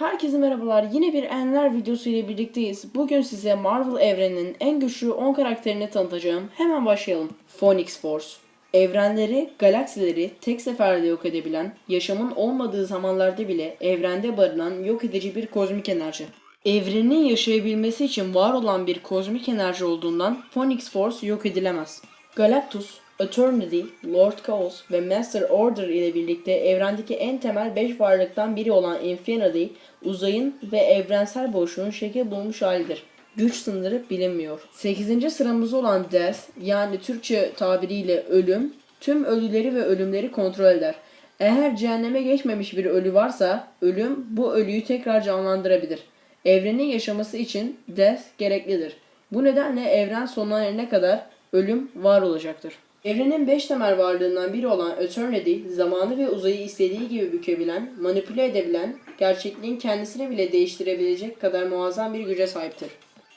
Herkese merhabalar. Yine bir Enler videosu ile birlikteyiz. Bugün size Marvel evreninin en güçlü 10 karakterini tanıtacağım. Hemen başlayalım. Phoenix Force. Evrenleri, galaksileri tek seferde yok edebilen, yaşamın olmadığı zamanlarda bile evrende barınan yok edici bir kozmik enerji. Evrenin yaşayabilmesi için var olan bir kozmik enerji olduğundan Phoenix Force yok edilemez. Galactus, Eternity, Lord Chaos ve Master Order ile birlikte evrendeki en temel 5 varlıktan biri olan Infinity, uzayın ve evrensel boşluğun şekil bulmuş halidir. Güç sınırı bilinmiyor. 8. sıramızda olan Death yani Türkçe tabiriyle ölüm, tüm ölüleri ve ölümleri kontrol eder. Eğer cehenneme geçmemiş bir ölü varsa ölüm bu ölüyü tekrar canlandırabilir. Evrenin yaşaması için Death gereklidir. Bu nedenle evren sonuna erene kadar ölüm var olacaktır. Evrenin 5 temel varlığından biri olan Eternity, zamanı ve uzayı istediği gibi bükebilen, manipüle edebilen, gerçekliğin kendisini bile değiştirebilecek kadar muazzam bir güce sahiptir.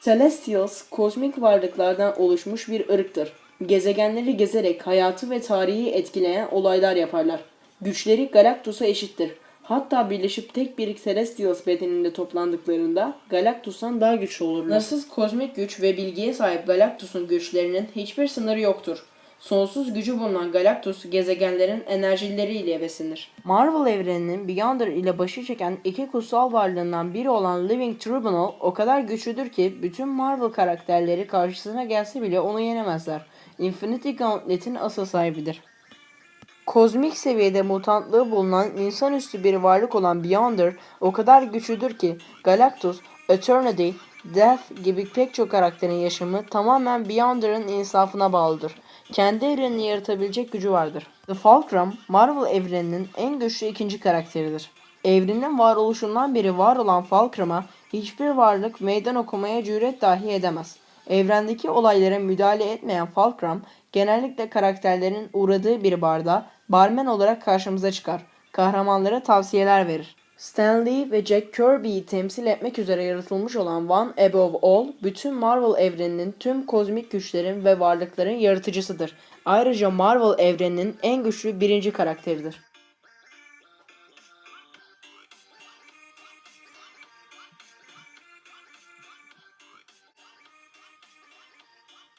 Celestials, kozmik varlıklardan oluşmuş bir ırktır. Gezegenleri gezerek hayatı ve tarihi etkileyen olaylar yaparlar. Güçleri Galactus'a eşittir. Hatta birleşip tek bir Celestials bedeninde toplandıklarında Galactus'tan daha güçlü olurlar. Sınırsız kozmik güç ve bilgiye sahip Galactus'un güçlerinin hiçbir sınırı yoktur. Sonsuz gücü bulunan Galactus gezegenlerin enerjileriyle besinir. Marvel evreninin Beyonder ile başı çeken iki kutsal varlığından biri olan Living Tribunal o kadar güçlüdür ki bütün Marvel karakterleri karşısına gelse bile onu yenemezler. Infinity Gauntlet'in asıl sahibidir. Kozmik seviyede mutantlığı bulunan insanüstü bir varlık olan Beyonder o kadar güçlüdür ki Galactus, Eternity, Death gibi pek çok karakterin yaşamı tamamen Beyonder'ın insafına bağlıdır. Kendi evrenini yaratabilecek gücü vardır. The Fulcrum, Marvel evreninin en güçlü ikinci karakteridir. Evrenin varoluşundan beri var olan Fulcrum'a hiçbir varlık meydan okumaya cüret dahi edemez. Evrendeki olaylara müdahale etmeyen Fulcrum genellikle karakterlerin uğradığı bir barda barmen olarak karşımıza çıkar. Kahramanlara tavsiyeler verir. Stan Lee ve Jack Kirby'yi temsil etmek üzere yaratılmış olan One Above All, bütün Marvel evreninin tüm kozmik güçlerin ve varlıkların yaratıcısıdır. Ayrıca Marvel evreninin en güçlü birinci karakteridir.